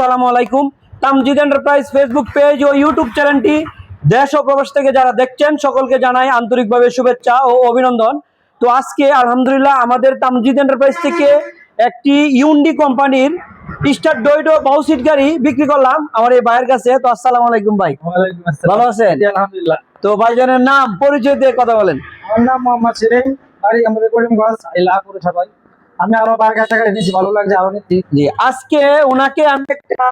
আসসালামু আলাইকুম। Tamjid enterprise Facebook page ও ইউটিউব চ্যানেলটি দেশ ও প্রবাস থেকে যারা দেখছেন সকলকে জানাই আন্তরিকভাবে শুভেচ্ছা ও অভিনন্দন। তো আজকে আলহামদুলিল্লাহ আমাদের তামজিদ এন্টারপ্রাইজ থেকে একটি ইউন্ডি কোম্পানির স্টার ডোইডো বাউসিট গাড়ি বিক্রি করলাম আমার এই ভাইয়ের কাছে। তো আসসালামু আলাইকুম ভাই। ভালো আছেন? আলহামদুলিল্লাহ। তো ভাইজানের নাম পরিচয় দিয়ে কথা বলেন। আমার নাম মোহাম্মদ সিরিং বাড়ি আমাদের করিমগঞ্জ এলাহাপুরে সবাই। আমি আরও বার কাছে টাকা দিয়েছি ভালো লাগছে, আরও জি, আজকে ওনাকে আমি একটা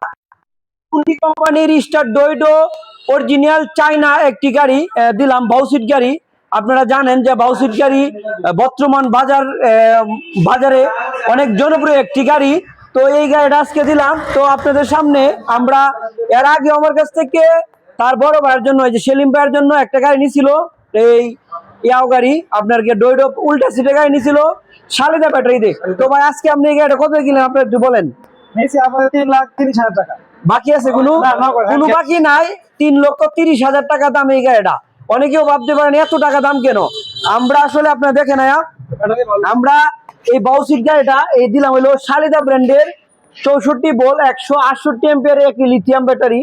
কোম্পানির স্টার ডোইডো অরিজিনাল চাইনা একটি গাড়ি দিলাম, বাউসিট গাড়ি। আপনারা জানেন যে বাউসিট গাড়ি বর্তমান বাজার বাজারে অনেক জনপ্রিয় একটি গাড়ি। তো এই গাড়িটা আজকে দিলাম। তো আপনাদের সামনে আমরা এর আগে আমার কাছ থেকে তার বড় ভাইয়ের জন্য, এই যে সেলিম ভাইয়ের জন্য একটা গাড়ি নিছিল, এই ইয়াও গাড়ি, আপনার ডোইডো উল্টা সিটে গাড়ি নিছিল। শালিদা ব্যাটারি দিয়ে তো ভাই আজকে আপনি এই গাড়িটা কত কিনলেন? আপনি একটু বলেন। বাকি আছে কোনো? কোনো বাকি নাই? তিন লক্ষ তিরিশ হাজার টাকা দাম এই গাড়িটা। অনেকেও ভাবতে পারেন এত টাকা দাম কেন? আমরা আসলে আপনারা দেখেন আয়া, আমরা এই বাউসিট গাড়িটা এই দিলাম হলো শালিদা ব্র্যান্ডের চৌষট্টি বল একশো আটষট্টি এম্পিয়ারের একটি লিথিয়াম ব্যাটারি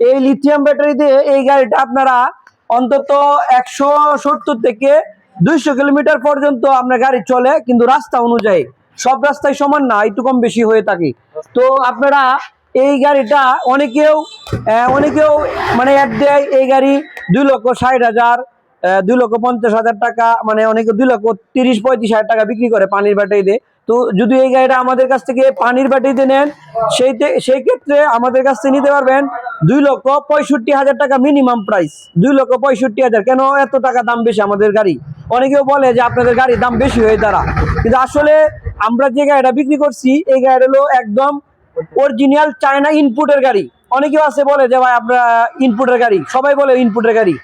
এই লিথিয়াম ব্যাটারি দিয়ে এই গাড়িটা আপনারা অন্তত একশো সত্তর থেকে দুইশো কিলোমিটার পর্যন্ত আপনার গাড়ি চলে, কিন্তু রাস্তা অনুযায়ী। সব রাস্তায় সমান না, একটু কম বেশি হয়ে থাকে। তো আপনারা এই গাড়িটা অনেকেও অনেকেও মানে অ্যাড দেয়, এই গাড়ি দুই লক্ষ ষাট হাজার দুই লক্ষ পঞ্চাশ হাজার টাকা মানে অনেকে দুই লক্ষ তিরিশ পঁয়ত্রিশ হাজার টাকা বিক্রি করে পানির ব্যাটারিতে তো যদি এই গাড়িটা আমাদের কাছ থেকে পানির ব্যাটারিতে নেন, সেই সেই ক্ষেত্রে আমাদের কাছ থেকে নিতে পারবেন দুই লক্ষ পঁয়ষট্টি হাজার টাকা মিনিমাম প্রাইস দুই লক্ষ পঁয়ষট্টি হাজার। কেন এত টাকা দাম বেশি আমাদের গাড়ি? অনেকেও বলে যে আপনাদের গাড়ির দাম বেশি হয়ে দাঁড়া। কিন্তু আসলে আমরা যে গাড়িটা বিক্রি করছি, এই গাড়িটা হলো একদম অরিজিনাল চায়না ইনপুটের গাড়ি। অনেকেও আছে বলে যে ভাই, আমরা ইনপুটের গাড়ি। সবাই বলে ইনপুটের গাড়ি।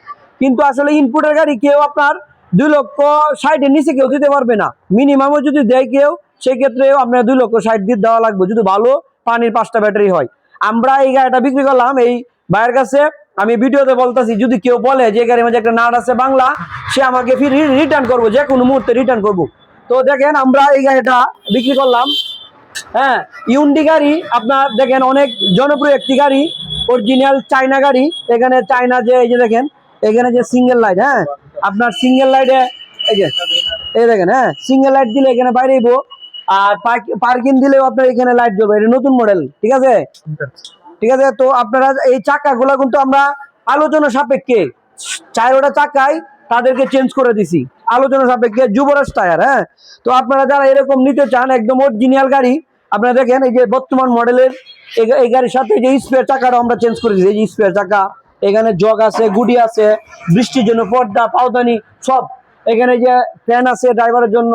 কিন্তু আসলে ইনপুটের গাড়ি কেউ আপনার দুই লক্ষ ষাটের নিচে কেউ দিতে পারবে না। মিনিমামও যদি দেয় কেউ সেক্ষেত্রে আপনার দুই লক্ষ ষাট দিয়ে দেওয়া লাগবে। যদি ভালো পানির পাঁচটা ব্যাটারি হয়। আমরা এই গাড়িটা বিক্রি করলাম, এই ভাইয়ের কাছে আমি ভিডিওতে বলতেছি, যদি কেউ বলে যে গাড়ির মধ্যে একটা নাট আছে বাংলা, সে আমাকে ফির রিটার্ন করব, যে কোনো মুহূর্তে রিটার্ন করব। তো দেখেন, আমরা এই গাড়িটা বিক্রি করলাম। হ্যাঁ ইউন্ডি গাড়ি, আপনার দেখেন অনেক জনপ্রিয় একটি গাড়ি অরিজিনাল চায়না গাড়ি। এখানে চায়না যে, এই যে দেখেন এখানে যে সিঙ্গেল লাইট হ্যাঁ? আপনার সিঙ্গেল লাইটে এই যে, এই দেখেন হ্যাঁ? সিঙ্গেল লাইট দিলে এখানে বাইরে আর পার্কিং দিলেও আপনার এখানে লাইট জ্বলবে। এটা নতুন মডেল ঠিক আছে? ঠিক আছে? তো আপনারা এই চাকাগুলো কিন্তু আমরা আলোচনা সাপেক্ষে চারোটা চাকায় তাদেরকে চেঞ্জ করে দিছি। আলোচনা সাপেক্ষে যুবরাজ টায়ার হ্যাঁ? তো আপনারা যারা এরকম নিতে চান, একদম অরিজিনাল গাড়ি, আপনারা দেখেন, এই যে বর্তমান মডেলের এই- গাড়ির সাথে যে স্পেয়ার চাকাটা আমরা চেঞ্জ করে এই যে স্পেয়ার চাকা এখানে জগ আছে, গুডি আছে, বৃষ্টির জন্য পর্দা, পাওদানি, সব। এখানে যে ফ্যান আছে ড্রাইভারের জন্য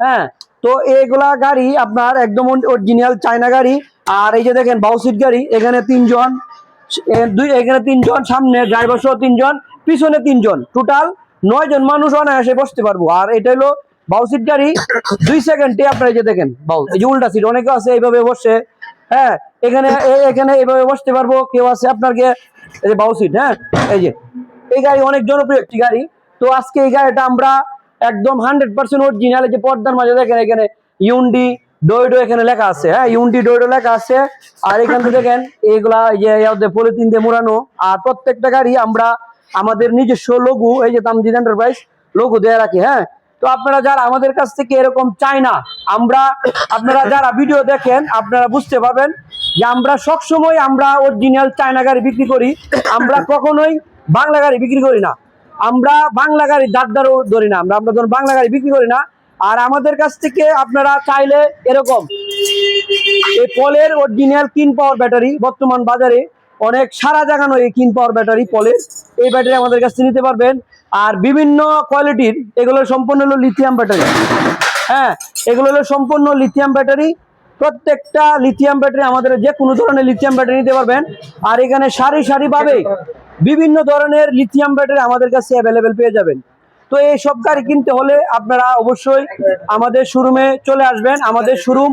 হ্যাঁ? তো এইগুলা গাড়ি আপনার একদম অরিজিনাল চায়না গাড়ি। আর এই যে দেখেন বাউসিট গাড়ি, এখানে তিনজন দুই এখানে তিনজন, সামনে ড্রাইভার সহ তিনজন, পিছনে তিনজন। টোটাল নয় জন মানুষ অনায়াসে বসতে পারব। আর এটা হলো বাউসিট গাড়ি। দুই সেকেন্ডে আপনারা এই যে দেখেন বাউ এই যে উল্টা সিট অনেকে আছে এইভাবে বসে। হ্যাঁ এখানে এখানে এইভাবে বসতে পারব, কেউ আছে আপনাকে এই যে বাউ সিট হ্যাঁ এই যে, এই গাড়ি অনেক জনপ্রিয় একটি গাড়ি। তো আজকে এই গাড়িটা আমরা একদম হান্ড্রেড পার্সেন্ট অরিজিনাল যে পর্দার মাঝে দেখেন এখানে ইউন্ডি ডোইডো এখানে লেখা আছে হ্যাঁ ইউন্ডি ডোইডো লেখা আছে। আর এখান থেকে দেখেন এইগুলা এই যে পলিথিন দিয়ে মোড়ানো। আর প্রত্যেকটা গাড়ি আমরা আমাদের নিজস্ব লঘু এই যে তামজিদ এন্টারপ্রাইজ লঘু দেয়া রাখি হ্যাঁ। তো আপনারা যারা আমাদের কাছ থেকে এরকম চাই না, আমরা, আপনারা যারা ভিডিও দেখেন, আপনারা বুঝতে পারবেন যে আমরা সবসময় আমরা অরিজিনাল চায়না গাড়ি বিক্রি করি। আমরা কখনোই বাংলা গাড়ি বিক্রি করি না। আমরা বাংলা গাড়ি দাঁড়দারও ধরি না। আমরা আমরা ধরুন বাংলা গাড়ি বিক্রি করি না। আর আমাদের কাছ থেকে আপনারা চাইলে এরকম, এই পলের অরিজিনাল তিন পাওয়ার ব্যাটারি বর্তমান বাজারে অনেক সারা জাগানো এই কিন পাওয়ার ব্যাটারি পলের এই ব্যাটারি আমাদের কাছে নিতে পারবেন। আর বিভিন্ন কোয়ালিটির, এগুলো সম্পূর্ণ হলো লিথিয়াম ব্যাটারি হ্যাঁ এগুলো হলো সম্পূর্ণ লিথিয়াম ব্যাটারি প্রত্যেকটা লিথিয়াম ব্যাটারি আমাদের যে কোনো ধরনের লিথিয়াম ব্যাটারি নিতে পারবেন। আর এখানে সারি সারি ভাবে বিভিন্ন ধরনের লিথিয়াম ব্যাটারি আমাদের কাছে অ্যাভেলেবেল পেয়ে যাবেন। তো এই সব গাড়ি কিনতে হলে আপনারা অবশ্যই আমাদের শোরুমে চলে আসবেন। আমাদের শোরুম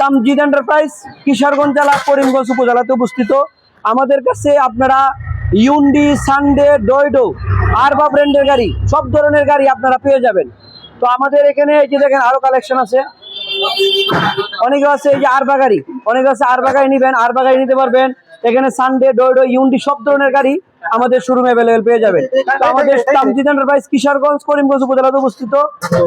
তামজিদ এন্টারপ্রাইজ কিশোরগঞ্জ জেলা, করিমগঞ্জ উপজেলাতে অবস্থিত আমাদের কাছে আপনারা ইউন্ডি সানডে ডয়ডো আরবা ব্র্যান্ডের গাড়ি, সব ধরনের গাড়ি আপনারা পেয়ে যাবেন। তো আমাদের এখানে এই যে দেখেন আরও কালেকশন আছে। অনেকে আছে এই যে আরবা গাড়ি, অনেকে আছে আরবা গাড়ি নিবেন আরবা গাড়ি নিতে পারবেন। এখানে সানডে ডোডো ইউন্ডি সব ধরনের গাড়ি আমাদের শোরুমে অ্যাভেলেবেল পেয়ে যাবেন। আমাদের এন্টারপ্রাইজ কিশোরগঞ্জ করিমগঞ্জ উপজেলাতে অবস্থিত।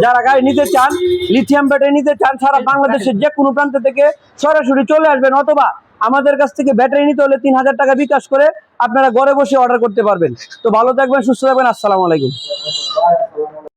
যারা গাড়ি নিতে চান লিথিয়াম ব্যাটারি নিতে চান, সারা বাংলাদেশের যে কোনো প্রান্ত থেকে সরাসরি চলে আসবেন অথবা আমাদের কাছ থেকে ব্যাটারি নিতে হলে তিন হাজার টাকা বিকাশ করে আপনারা ঘরে বসে অর্ডার করতে পারবেন। তো ভালো থাকবেন, সুস্থ থাকবেন, আসসালামু আলাইকুম।